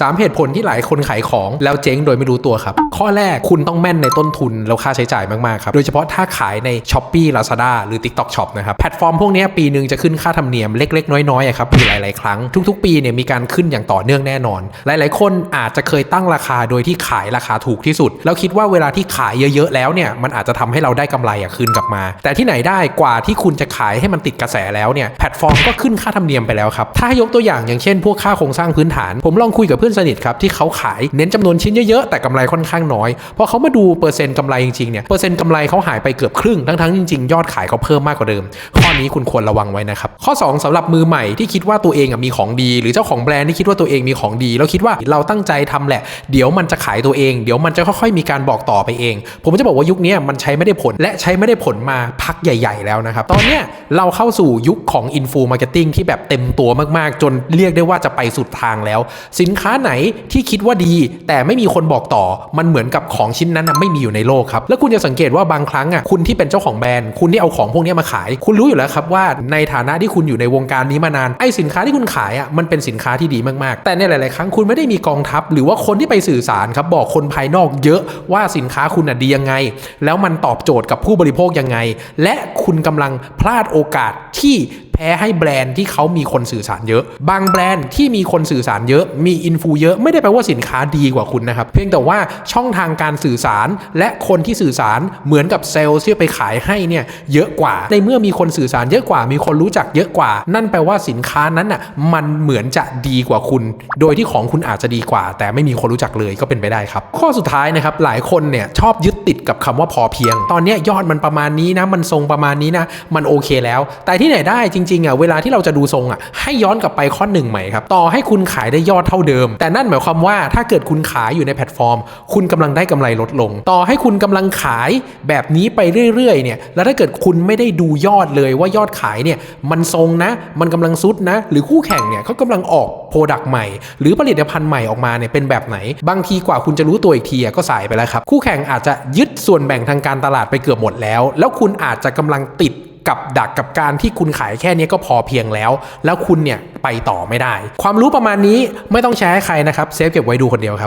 3 เหตุผลที่หลายคนขายของแล้วเจ๊งโดยไม่รู้ตัวครับ ข้อแรกคุณต้องแม่นในต้นทุนแล้วค่าใช้จ่ายมากๆครับ โดยเฉพาะถ้าขายใน s h อ p e e Lazada หรือ TikTok Shop นะครับ แพลตฟอร์มพวกนี้ปีหนึ่งจะขึ้นค่าธรรมเนียมเล็ก ๆ น้อยๆครับอยู่หลาย ๆ ครั้ง ทุก ๆ ปีเนี่ยมีการขึ้นอย่างต่อเนื่องแน่นอน หลาย ๆ คนอาจจะเคยตั้งราคาโดยที่ขายราคาถูกที่สุด แล้วคิดว่าเวลาที่ขายเยอะๆแล้วเนี่ยมันอาจจะทำให้เราได้กำไรอะคืนกลับมา แต่ที่ไหนได้กว่าที่คุณจะขายให้มันติดกระแสแล้วเนี่ยแพลตฟอร์มก็ขึ้นค่าธรรมเนียมไปแล้วครับถ้ายกตัวอย่างอย่างเช่นพวกค่าโครงสร้างพื้นฐาน ผมลองคุยกับเพื่อนสนิทครับที่เขาขายเน้นจำนวนชิ้นเยอะๆแต่กำไรค่อนข้างน้อยพอเขามาดูเปอร์เซ็นต์กำไรจริงๆเนี่ยเปอร์เซ็นต์กำไรเขาหายไปเกือบครึ่งทั้งๆจริงๆ ยอดขายเขาเพิ่มมากกว่าเดิม ข้อนี้คุณควรระวังไว้นะครับ ข้อ 2สำหรับมือใหม่ที่คิดว่าตัวเองมีของดี หรือเจ้าของแบรนด์ที่คิดว่าตัวเองมีของดี แล้วคิดว่าเราตั้งใจทำแหละ เดี๋ยวมันจะขายตัวเอง เดี๋ยวมันจะค่อยๆมีการบอกต่อไปเอง ผมจะบอกว่ายุคนี้มันใช้ไม่ได้ผลและใช้ไม่ได้ผลมาพักใหญ่ ๆ แล้วนะครับตอนนี้เราเข้าสู่ยุคของอินฟูมาร์เก็ตติ้งที่แบบเต็มตัวมากๆ จนเรียกได้ว่าจะไปสุดทางแล้ว สินค้าไหนที่คิดว่าดี แต่ไม่มีคนบอกต่อมันเหมือนือนกับของชิ้นนั้นไม่มีอยู่ในโลกครับ แล้วคุณจะสังเกตว่าบางครั้งอะคุณที่เป็นเจ้าของแบรนด์ คุณที่เอาของพวกนี้มาขาย คุณรู้อยู่แล้วครับว่าในฐานะที่คุณอยู่ในวงการนี้มานานไอ้สินค้าที่คุณขายอะมันเป็นสินค้าที่ดีมากๆ แต่ในหลาย ๆ ครั้งคุณไม่ได้มีกองทัพ หรือว่าคนที่ไปสื่อสารครับบอกคนภายนอกเยอะว่าสินค้าคุณน่ะดียังไง แล้วมันตอบโจทย์กับผู้บริโภคยังไง และคุณกำลังพลาดโอกาสที่ แพ้ให้แบรนด์ที่เขามีคนสื่อสารเยอะ บางแบรนด์ที่มีคนสื่อสารเยอะ มีอินฟูเยอะไม่ได้แปลว่าสินค้าดีกว่าคุณนะครับ เพียงแต่ว่าช่องทางการสื่อสารและคนที่สื่อสารเหมือนกับเซลล์ที่ไปขายให้เนี่ยเยอะกว่า ในเมื่อมีคนสื่อสารเยอะกว่า มีคนรู้จักเยอะกว่า นั่นแปลว่าสินค้านั้นน่ะมันเหมือนจะดีกว่าคุณ โดยที่ของคุณอาจจะดีกว่า แต่ไม่มีคนรู้จักเลยก็เป็นไปได้ครับ ข้อสุดท้ายนะครับหลายคนเนี่ยชอบยึดติดกับคำว่าพอเพียง ตอนนี้ยอดมันประมาณนี้นะมันทรงประมาณนี้นะมันโอเคแล้ว แต่ที่ไหนได้จริงๆอะเวลาที่เราจะดูทรงอะให้ย้อนกลับไปข้อหนึ่งใหม่ครับต่อให้คุณขายได้ยอดเท่าเดิม แต่นั่นหมายความว่าถ้าเกิดคุณขายอยู่ในแพลตฟอร์ม คุณกำลังได้กำไรลดลง ต่อให้คุณกำลังขายแบบนี้ไปเรื่อยๆเนี่ยแล้วถ้าเกิดคุณไม่ได้ดูยอดเลยว่ายอดขายเนี่ยมันทรงนะ มันกำลังซุดนะ หรือคู่แข่งเนี่ยเขากำลังออกโปรดักต์ใหม่ หรือผลิตภัณฑ์ใหม่ออกมาเนี่ยเป็นแบบไหน บางทีกว่าคุณจะรู้ตัวอีกทีก็สายไปแล้วครับคู่แข่งอาจจะยึดส่วนแบ่งทางการตลาดไปเกือบหมดแล้ว แล้วคุณอาจจะกำลังติด กับดักกับการที่คุณขายแค่นี้ก็พอเพียงแล้ว แล้วคุณเนี่ยไปต่อไม่ได้ ความรู้ประมาณนี้ไม่ต้องแชร์ให้ใครนะครับเซฟเก็บไว้ดูคนเดียวครับ